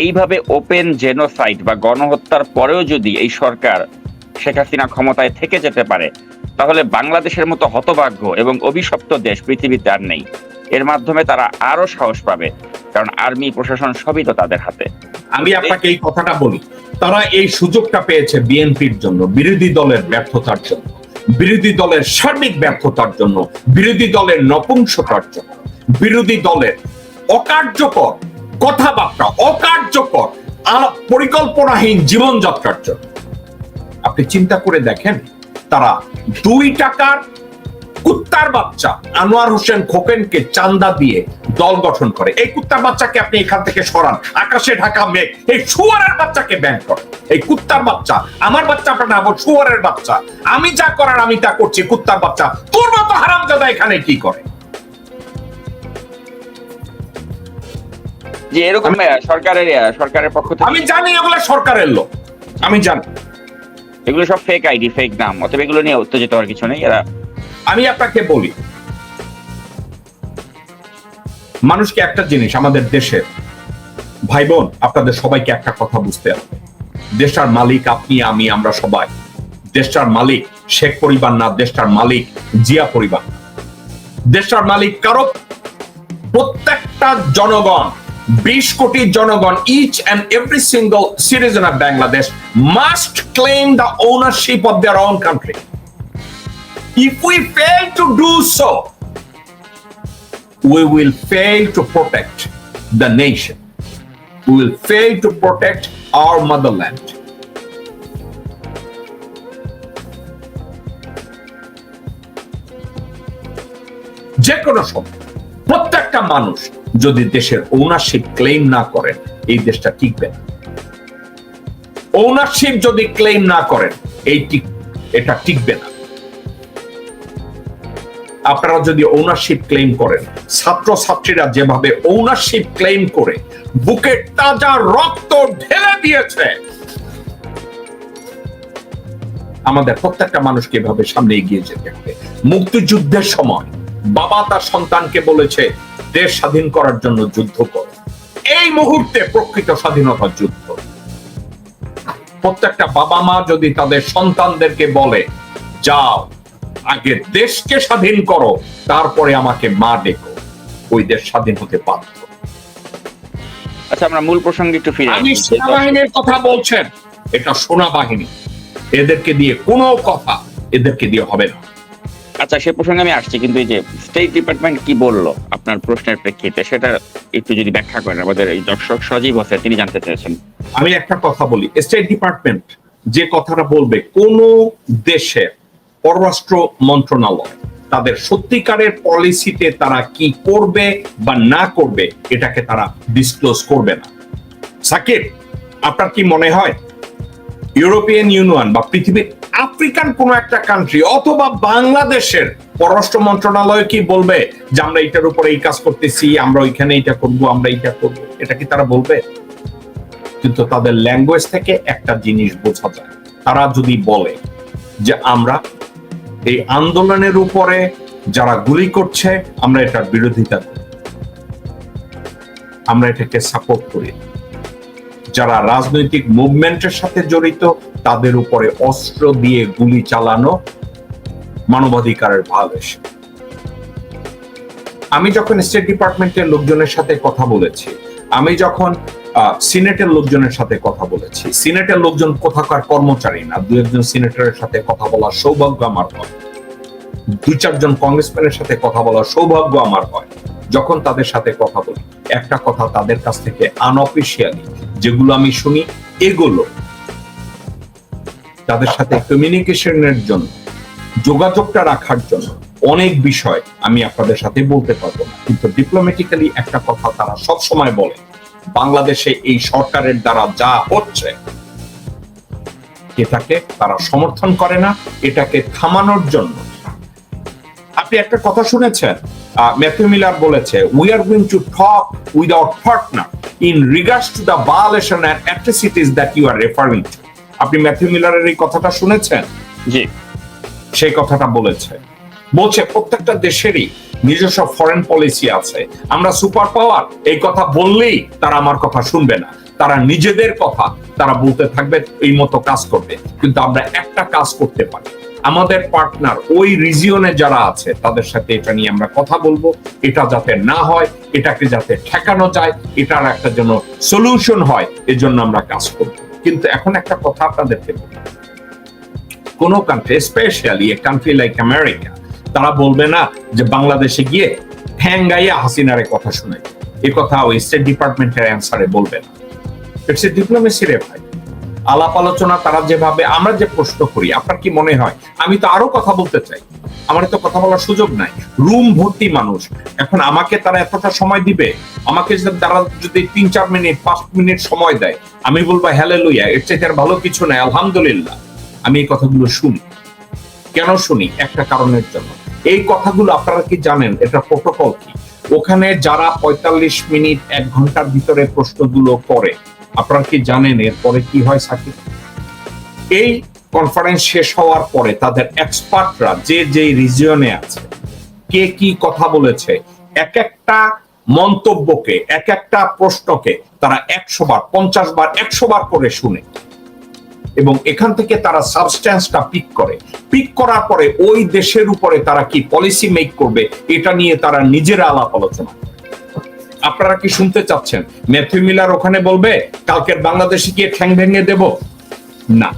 এইভাবে open genocide বা গণহত্যার পরেও যদি এই সরকার শেখ হাসিনা ক্ষমতায় থেকে যেতে পারে, তাহলে বাংলাদেশের মতো হতভাগ্য এবং অভিশপ্ত দেশ পৃথিবীতে আর নেই। এর মাধ্যমে তারা আরও সাহস পাবে, কারণ আর্মি, প্রশাসন সবই তো তাদের হাতে। আমি আপনাকে এই কথাটা বলি, তারা এই সুযোগটা পেয়েছে বিএনপির জন্য, বিরোধী দলের ব্যর্থতার জন্য। বিরোধী দলের সার্বিক ব্যর্থতার জন্য, বিরোধী দলের নপুংসতার জন্য। বিরোধী দলের অকার্যকর কথাবার্তা, অকার্যকর পরিকল্পনাহীন জীবনযাত্রার জন্য আপনি চিন্তা করে দেখেন, তারা দুই টাকার কুত্তার বাচ্চা আনোয়ার হোসেন খোকেনকে চান্দা দিয়ে দল গঠন করে। এই কুত্তার বাচ্চাকে আপনি এখান থেকে সরান। আকাশে ঢাকা মেঘ, এই শুয়ারের বাচ্চাকে ব্যান করেন। এই কুত্তার বাচ্চা, আমার বাচ্চা, আপনার নাম শুয়ারের বাচ্চা। আমি যা করার আমি তা করছি, কুত্তার বাচ্চা। তোর মতো হারামজাদা এখানে কি করে? যে এরকম সরকারের সরকারের পক্ষ থেকে আমি জানি এগুলো সরকারের লোক। আমি জানি। এগুলো সব ফেক আইডি ফেক নাম। অথবা এগুলো নিয়ে উত্তেজিত হওয়ার কিছু নেই। এরা আমি আপনাকে বলি মানুষকে একটা জিনিস আমাদের দেশের ভাই বোন আপনাদের সবাইকে একটা কথা বুঝতে হবে। দেশটার মালিক আপনি আমি আমরা সবাই। দেশটার মালিক শেখ পরিবার না দেশটার মালিক জিয়া পরিবার। দেশটার মালিক কারও? প্রত্যেকটা জনগণ বিশ কোটি জনগণ each and every single citizen of Bangladesh must claim the ownership of their own country If we fail to do so, we will fail to protect the nation. We will fail to protect our motherland. যে কোনো সময় প্রত্যেকটা মানুষ যদি দেশের ownership claim না করেন, এই দেশটা টিকবে না। ওনারশিপ যদি ক্লেম না করেন, এই টিক এটা টিকবে না। আপনারা যদি ওনারশিপ ক্লেম করেন ছাত্র ছাত্রীরা যেভাবে ওনারশিপ ক্লেম করে, বুকে তাজা রক্ত ঢেলে দিয়েছে। আমাদের প্রত্যেকটা মানুষকে এভাবে সামনে এগিয়ে যেতে হবে। মুক্তিযুদ্ধের সময় বাবা তার সন্তানকে বলেছে দেশ স্বাধীন করার জন্য যুদ্ধ কর। এই মুহূর্তে প্রকৃত স্বাধীনতার যুদ্ধ। প্রত্যেকটা বাবা মা যদি তাদের সন্তানদেরকে বলে যাও আগে দেশকে স্বাধীন করো তারপরে আমাকে মা ডেকো। ওই দেশ স্বাধীন হতে পারত আচ্ছা আমরা মূল প্রসঙ্গে একটু ফিরে আমি সেনাবাহিনীর কথা বলছেন এটা সোনা বাহিনী এদেরকে দিয়ে কোনো কথা এদেরকে দিয়ে হবে না। আচ্ছা সে প্রসঙ্গে আমি আসছি, কিন্তু এই যে স্টেট ডিপার্টমেন্ট কি বলল আপনার প্রশ্নের প্রেক্ষিতে, সেটা একটু যদি ব্যাখ্যা করেন, আমাদের এই দর্শক সজীব হোসেন, তিনি জানতে চেয়েছেন। আমি একটা কথা বলি স্টেট ডিপার্টমেন্ট যে কথাটা বলবে, কোন দেশের পররাষ্ট্র মন্ত্রণালয় তাদের সত্যিকারের পলিসিতে তারা কি করবে বা না করবে, এটাকে তারা ডিসক্লোজ করবে না। সাকিব, আপনার কি মনে হয়? ইউরোপিয়ান ইউনিয়ন বা পৃথিবীর আফ্রিকান কোন একটা কান্ট্রি অথবা বাংলাদেশের পররাষ্ট্র মন্ত্রণালয় কি বলবে যে আমরা এটার উপরে এই কাজ করতেছি, আমরা ওইখানে এটা করব, আমরা এটা করব? এটা কি তারা বলবে? কিন্তু তাদের ল্যাঙ্গুয়েজ থেকে একটা জিনিস বোঝা যায়। তারা যদি বলে যে আমরা এই আন্দোলনের উপরে যারা গুলি করছে, আমরা এটার বিরোধিতা করি। আমরা এটাকে সাপোর্ট করি। যারা রাজনৈতিক মুভমেন্টের সাথে জড়িত, তাদের উপরে অস্ত্র দিয়ে গুলি চালানো মানবাধিকারের ভায়োলেশন আমি যখন স্টেট ডিপার্টমেন্টের লোকজনের সাথে কথা বলেছি, আমি যখন সিনেটের লোকজনের সাথে কথা বলেছি সিনেটের লোকজন কোথাকার কর্মচারী না, দু একজন সিনেটরের সাথে কথা বলার সৌভাগ্য আমার হয়। দুই চারজন কংগ্রেসম্যানের সাথে কথা বলার সৌভাগ্য আমার হয়, যখন তাদের সাথে কথা বলি। একটা কথা তাদের কাছ থেকে আনঅফিসিয়ালি যেগুলো আমি শুনি, এগুলো। তাদের সাথে কমিউনিকেশনের জন্য, যোগাযোগটা রাখার জন্য অনেক বিষয় আমি আপনাদের সাথে বলতে পারব না। কিন্তু ডিপ্লোম্যাটিক্যালি একটা কথা তারা সব সময় বলে, বাংলাদেশে এই সরকারের দ্বারা যা হচ্ছে, এটাকে তারা সমর্থন করে না, এটাকে থামানোর জন্য। আপনি একটা কথা শুনেছেন ম্যাথিউ মিলার বলেছে we are going to talk without partner in regards to the violation and atrocities that you are referring to আপনি ম্যাথিউ মিলারের এই কথাটা শুনেছেন? জি। সেই কথাটা বলেছে। বলছে প্রত্যেকটা দেশেরই নিজস্ব ফরেন পলিসি আছে। আমরা সুপার পাওয়ার এই কথা বললেই তারা আমার কথা শুনবে না। তারা নিজেদের কথা তারা বলতে থাকবে এই মতো কাজ করবে। কিন্তু আমরা একটা কাজ করতে পারি। আমাদের পার্টনার ওই রিজিয়নে যারা আছে, তাদের সাথে এটা নিয়ে আমরা কথা বলব। এটা যাতে না হয়, এটাকে যাতে ঠেকানো যায়, এটার একটা যেন সলিউশন হয়, এজন্য আমরা কাজ করব। কিন্তু এখন একটা কথা আপনাদেরকে বলি। কোন country specially a country like America তারা বলবে না যে বাংলাদেশে গিয়ে ঠ্যাং গাইয়া হাসিনারে কথা শুনে। এই কথা ওই স্টেট ডিপার্টমেন্টের অ্যান্সারে বলবে না। ইটস এ ডিপ্লোমেসি রে ভাই। আলাপ আলোচনা, তারা যেভাবে, আমরা যে প্রশ্ন করি, আপনার কি মনে হয়? আমি তো আরও কথা বলতে চাই। আমার তো কথা বলার সুযোগ নাই। রুম ভর্তি মানুষ। এখন আমাকে তারা এতটা সময় দিবে? আমাকে তারা যদি তিন, চার মিনিট, পাঁচ মিনিট সময় দেয়, আমি বলব হ্যালে লইয়া এর চাইতে আর ভালো কিছু নাই, আলহামদুলিল্লাহ। আমি এই কথাগুলো শুনি। কেন শুনি? একটা কারণের জন্য। এই কথাগুলো আপনারা কি জানেন? এটা প্রোটোকল কি? ওখানে যারা পঁয়তাল্লিশ মিনিট, এক ঘণ্টার ভিতরে প্রশ্নগুলো করে আপনারা কি জানেন এরপরে কি হয় সাকিব এই কনফারেন্স শেষ হওয়ার পরে তাদের এক্সপার্টরা যে যে রিজিয়নে আছে, কে কি কথা বলেছে এক একটা মন্তব্যকে এক একটা প্রশ্নকে তারা একশো বার, পঞ্চাশ বার, একশো বার করে শুনে এবং এখান থেকে তারা সাবস্ট্যান্সটা পিক করে পিক করার পরে ওই দেশের উপরে তারা কি পলিসি মেক করবে, এটা নিয়ে তারা নিজেরা আলাপ আলোচনা করে। আপনারা কি শুনতে চাচ্ছেন? ম্যাথিউ মিলার ওখানে বলবে, কালকের বাংলাদেশে গিয়ে ঠ্যাং ভেঙে দেব না।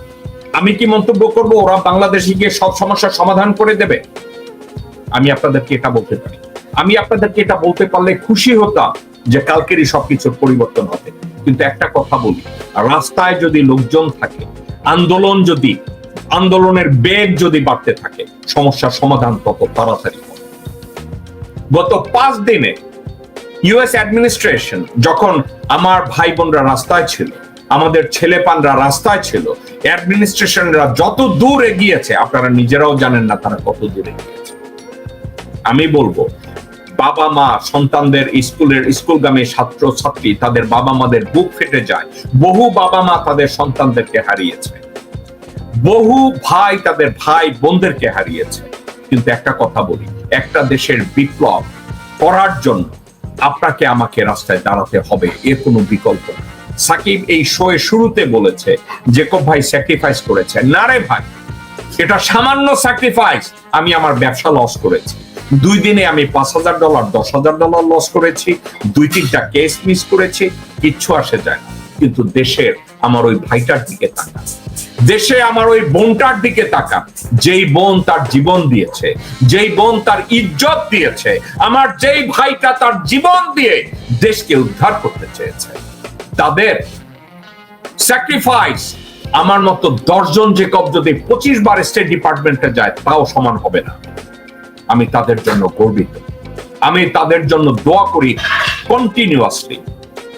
আমি কি মন্তব্য করব? ওরা বাংলাদেশে গিয়ে সব সমস্যার সমাধান করে দেবে? আমি আপনাদেরকে এটা বলতে পারি। আমি আপনাদেরকে এটা বলতে পারলে খুশি হতাম যে কালকেরই সবকিছুর পরিবর্তন হবে। কিন্তু একটা কথা বলি, রাস্তায় যদি লোকজন থাকে, আন্দোলন যদি, আন্দোলনের বেগ যদি বাড়তে থাকে, সমস্যার সমাধান তত তাড়াতাড়ি গত পাঁচ দিনে ইউএস অ্যাডমিনিস্ট্রেশন যখন আমার ভাই বোনরা রাস্তায় ছিল, আমাদের ছেলেপানরা রাস্তায় ছিল অ্যাডমিনিস্ট্রেশনরা যত দূর এগিয়েছে, আপনারা নিজেরাও জানেন না তারা কত দূর এগিয়েছে। আমি বলব, বাবা মা সন্তানদের স্কুলের স্কুলগামী ছাত্র, ছাত্রী, তাদের বাবা মাদের বুক ফেটে যায়। বহু বাবা মা তাদের সন্তানদেরকে হারিয়েছে। বহু ভাই তাদের ভাই বোনদেরকে হারিয়েছে। কিন্তু একটা কথা বলি, একটা দেশের বিপ্লব করার জন্য আপনাকে আমাকে রাস্তায় দাঁড়াতে হবে এর কোনো বিকল্প সাকিব এই শো এর শুরুতে বলেছে, জেকব ভাই স্যাক্রিফাইস করেছে। না রে ভাই, এটা সামান্য স্যাক্রিফাইস আমি আমার ব্যবসা লস করেছি। দুই দিনে আমি পাঁচ হাজার ডলার দশ হাজার ডলার লস করেছি। দুই তিনটা কেস মিস করেছি। কিচ্ছু আসে যায় না। কিন্তু দেশের আমার ওই ভাইটার দিকে তাকা দেশে আমার ওই বোনটার দিকে তাকা যেই বোন তার জীবন দিয়েছে, যেই বোন তার ইজ্জত দিয়েছে, আমার যেই ভাইটা তার জীবন দিয়ে দেশকে উদ্ধার করতে চেয়েছে। তাদের স্যাক্রিফাইস আমার মতো দশজন জেকব যদি পঁচিশ বার স্টেট ডিপার্টমেন্টে যায়, তাও সমান হবে না। আমি তাদের জন্য গর্বিত। আমি তাদের জন্য দোয়া করি কন্টিনিউয়াসলি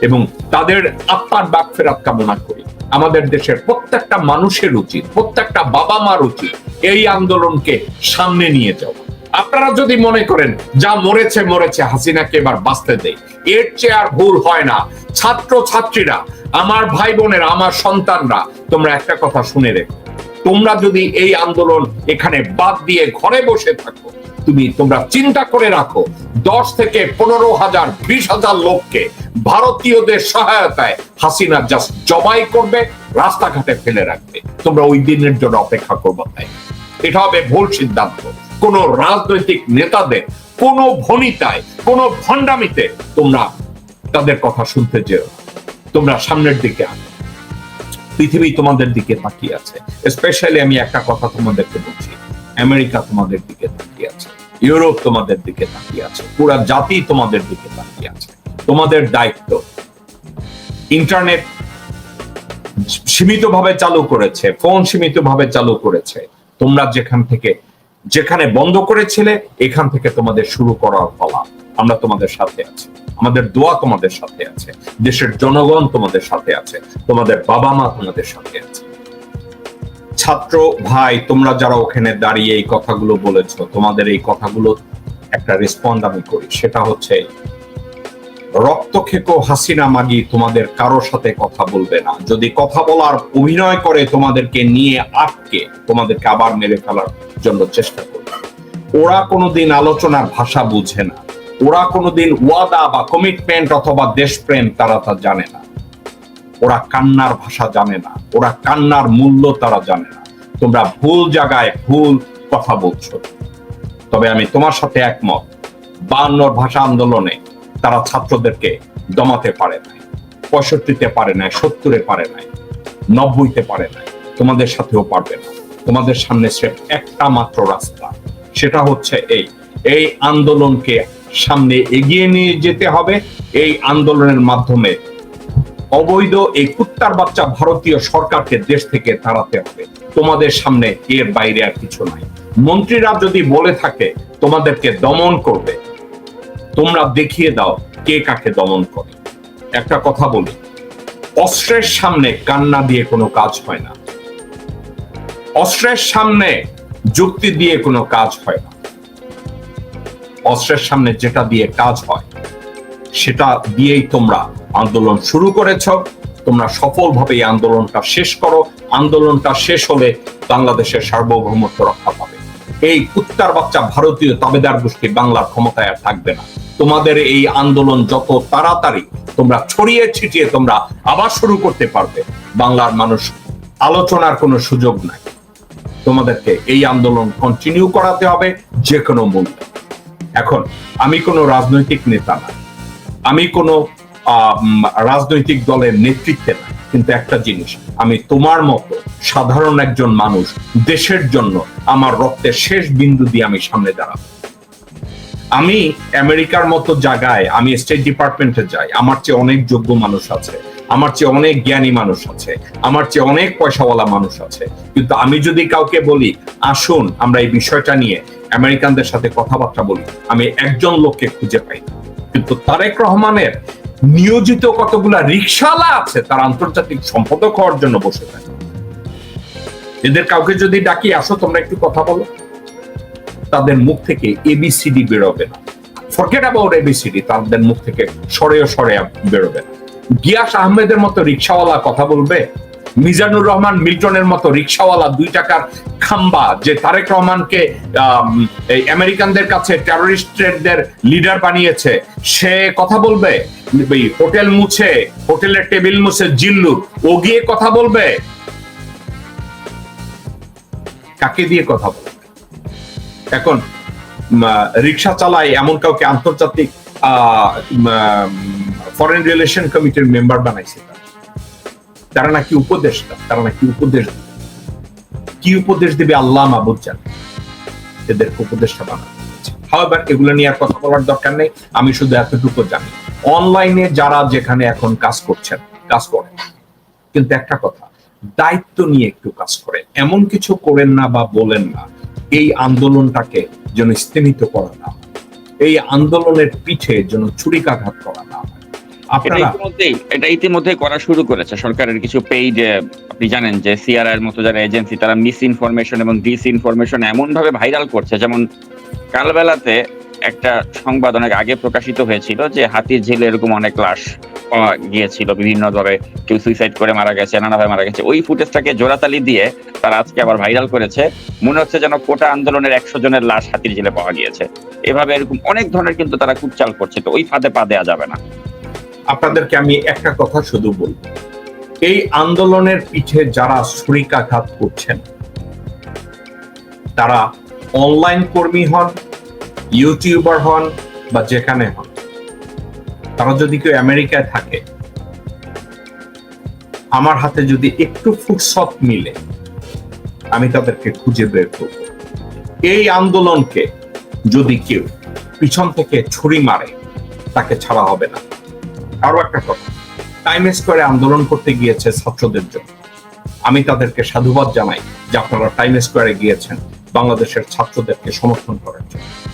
এবং তাদের আত্মার বাক ফেরাত কামনা করি। আমাদের দেশের প্রত্যেকটা মানুষের উচিত, প্রত্যেকটা বাবা মার উচিত এই আন্দোলনকে সামনে নিয়ে যাওয়া। আপনারা যদি মনে করেন, যা মরেছে মরেছে, হাসিনাকে এবার বাঁচতে দেয় এর চেয়ে ভুল হয় না। ছাত্র ছাত্রীরা আমার ভাই বোনের আমার সন্তানরা, তোমরা একটা কথা শুনে রেখো। তোমরা যদি এই আন্দোলন এখানে বাদ দিয়ে ঘরে বসে থাকো তুমি তোমরা চিন্তা করে রাখো। দশ থেকে পনেরো হাজার, বিশ হাজার লোককে ভারতীয়দের সহায়তায় হাসিনা জাস্ট জবাই করবে, রাস্তাঘাটে ফেলে রাখবে। তোমরা ওই দিনের জন্য অপেক্ষা করব তাই। এটা হবে ভুল সিদ্ধান্ত। কোন রাজনৈতিক নেতাদের, কোন ভনিতায়, কোন ভণ্ডামিতে তোমরা তাদের কথা শুনতে যেও তোমরা সামনের দিকে আনো পৃথিবী তোমাদের দিকে তাকিয়ে আছে। স্পেশালি আমি একটা কথা তোমাদেরকে বলছি। আমেরিকা তোমাদের দিকে তাকিয়ে ইউরোপ তোমাদের দিকে তাকিয়ে আছে, পুরা জাতি তোমাদের দিকে তাকিয়ে আছে, তোমাদের দায়িত্ব। ইন্টারনেট সীমিতভাবে চালু করেছে, ফোন সীমিতভাবে চালু করেছে। তোমরা যেখান থেকে, যেখানে বন্ধ করেছিলে, এখান থেকে তোমাদের শুরু করার পালা। আমরা তোমাদের সাথে আছি, আমাদের দোয়া তোমাদের সাথে আছে, দেশের জনগণ তোমাদের সাথে আছে, তোমাদের বাবা মা তোমাদের সাথে আছে। ছাত্র, ভাই, তোমরা যারা ওখানে দাঁড়িয়ে এই কথাগুলো বলেছ, তোমাদের এই কথাগুলো একটা রেসপন্ড আমি করি। সেটা হচ্ছে রক্ত খেকো হাসিনা মাগি তোমাদের কারোর সাথে কথা বলবে না। যদি কথা বলার অভিনয় করে তোমাদেরকে নিয়ে আটকে, তোমাদেরকে আবার মেরে ফেলার জন্য চেষ্টা করবে। ওরা কোনোদিন আলোচনার ভাষা বুঝে না। ওরা কোনোদিন ওয়াদা বা কমিটমেন্ট অথবা দেশপ্রেম তারা তা জানে না। ওরা কান্নার ভাষা জানে না, ওরা কান্নার মূল্য তারা জানে না। তোমরা ভুল জায়গায় ভুল কথা বলছো। তবে আমি তোমার সাথে একমত বায়ান্নর ভাষা আন্দোলনে তারা ছাত্রদেরকে দমাতে পারে নাই, পঁয়ষট্টিতে পারে নাই, সত্তরে পারে নাই, নব্বইতে পারে নাই, তোমাদের সাথেও পারবে না। তোমাদের সামনে স্রেফ একটা মাত্র রাস্তা, সেটা হচ্ছে এই। এই আন্দোলনকে সামনে এগিয়ে নিয়ে যেতে হবে, এই আন্দোলনের মাধ্যমে অবৈধ এই কুত্তার বাচ্চা ভারতীয় সরকারকে দেশ থেকে তাড়াতে হবে। তোমাদের সামনে এর বাইরে আর কিছু নাই। মন্ত্রীরা যদি বলে থাকে, তোমাদেরকে দমন করবে। তোমরা দেখিয়ে দাও কে কাকে দমন করে। একটা কথা বলি, অস্ত্রের সামনে কান্না দিয়ে কোনো কাজ হয় না। অস্ত্রের সামনে যুক্তি দিয়ে কোনো কাজ হয় না। অস্ত্রের সামনে যেটা দিয়ে কাজ হয়, সেটা দিয়েই তোমরা আন্দোলন শুরু করেছ। তোমরা সফলভাবে এই আন্দোলনটা শেষ করো। আন্দোলনটা শেষ হলে বাংলাদেশের সার্বভৌমত্ব রক্ষা পাবে। এই কুত্তার বাচ্চা ভারতীয় তাবেদার গোষ্ঠী বাংলার ক্ষমতায় আর থাকবে না। তোমাদের এই আন্দোলন যত তাড়াতাড়ি তোমরা ছড়িয়ে ছিটিয়ে তোমরা আবার শুরু করতে পারবে। বাংলার মানুষ আলোচনার কোনো সুযোগ নাই। তোমাদেরকে এই আন্দোলন কন্টিনিউ করাতে হবে যে কোনো মূল্যে এখন, আমি কোনো রাজনৈতিক নেতা না। আমি কোনো রাজনৈতিক দলের নেতৃত্বে না, কিন্তু একটা জিনিস, আমি তোমার মতো সাধারণ একজন মানুষ দেশের জন্য আমার রক্তের শেষ বিন্দু দিয়ে আমি সামনে দাঁড়াবো। আমি আমেরিকার মতো জায়গায়, আমি স্টেট ডিপার্টমেন্টে যাই, আমার চেয়ে অনেক যোগ্য মানুষ আছে, আমার চেয়ে অনেক জ্ঞানী মানুষ আছে, আমার চেয়ে অনেক পয়সাওয়ালা মানুষ আছে, কিন্তু আমি যদি কাউকে বলি, আসুন, আমরা এই বিষয়টা নিয়ে আমেরিকানদের সাথে কথাবার্তা বলি, আমি একজন লোককে খুঁজে পাই কিন্তু তারেক রহমানের নিয়োজিত কতগুলা রিক্সাওয়ালা আছে, তার আন্তর্জাতিক সম্পাদক হওয়ার জন্য বসে থাকে। এদের কাউকে যদি ডাকি, আসো, তোমরা একটু কথা বলো। তাদের মুখ থেকে এবিসিডি বেরোবে না। ফরকেট অ্যাবাউট এবিসিডি তাদের মুখ থেকে সরে সরে বেরোবে গিয়াস আহমেদের মতো রিক্সাওয়ালা কথা বলবে মিজানুর রহমান মিল্টনের মতো রিক্সাওয়ালা দুই টাকার খাম্বা যে তারেক রহমানকে আমেরিকানদের কাছে টেরোরিস্টদের লিডার বানিয়েছে, সে কথা বলবে? হোটেল মুছে, হোটেলের টেবিল মুছে জিল্লু, ও গিয়ে কথা বলবে? কাকে দিয়ে কথা বলবে? এখন রিক্সা চালায় এমন কাউকে আন্তর্জাতিক ফরেন রিলেশন কমিটির মেম্বার বানাইছে তারা। নাকি উপদেষ্টা, তারা নাকি উপদেশ। কি উপদেশ দিবে আল্লাহ মাবুদ জানে এদেরকে উপদেষ্টা বানানো এগুলো নিয়ে আর কথা বলার দরকার নেই আমি শুধু এতটুকু জানি অনলাইনে যারা যেখানে এখন কাজ করছেন, কাজ কিন্তু একটা কথা, দায়িত্ব নিয়ে একটু কাজ করেন এমন কিছু করেন না বা বলেন না, এই আন্দোলনটাকে যেন স্তীমিত করা না এই আন্দোলনের পিঠে যেন ছুরিকাঘাত করা না। এটা ইতিমধ্যেই করা শুরু করেছে। সরকারের কিছু পেইড আপনি জানেন যে সিআরআই এর মতো যারা এজেন্সি তারা মিস ইনফরমেশন এবং ডিস ইনফরমেশন এমন ভাবে ভাইরাল করছে। যেমন কালবেলাতে একটা সংবাদ অনেক আগে প্রকাশিত হয়েছিল যে হাতির ঝিলে এরকম অনেক লাশ গিয়েছিল। বিভিন্ন ধরে কেউ সুইসাইড করে মারা গেছে, নানাভাবে মারা গেছে। ওই ফুটেজটাকে জোড়াতালি দিয়ে তারা আজকে আবার ভাইরাল করেছে। মনে হচ্ছে যেন কোটা আন্দোলনের একশো জনের লাশ হাতির ঝিলে পাওয়া গিয়েছে। এভাবে এরকম অনেক ধরনের কিন্তু তারা কুটচাল করছে। তো ওই ফাঁদে পা দেওয়া যাবে না। আপনাদেরকে আমি একটা কথা শুধু বলব। এই আন্দোলনের পিঠে যারা ছুরিকাঘাত করছেন, তারা অনলাইন কর্মী হন ইউটিউবার হন বা যেখানে হন, তারা যদি কেউ আমেরিকায় থাকে, আমার হাতে যদি একটু ফুটসত মিলে, আমি তাদেরকে খুঁজে বের করব। এই আন্দোলনকে যদি কেউ পিছন থেকে ছুরি মারে, তাকে ছাড়া হবে না। আরও একটা কথা। টাইম স্কোয়ারে আন্দোলন করতে গিয়েছে ছাত্রদের জন্য। আমি তাদেরকে সাধুবাদ জানাই যে আপনারা টাইম স্কোয়ারে গিয়েছেন বাংলাদেশের ছাত্রদেরকে সমর্থন করার জন্য।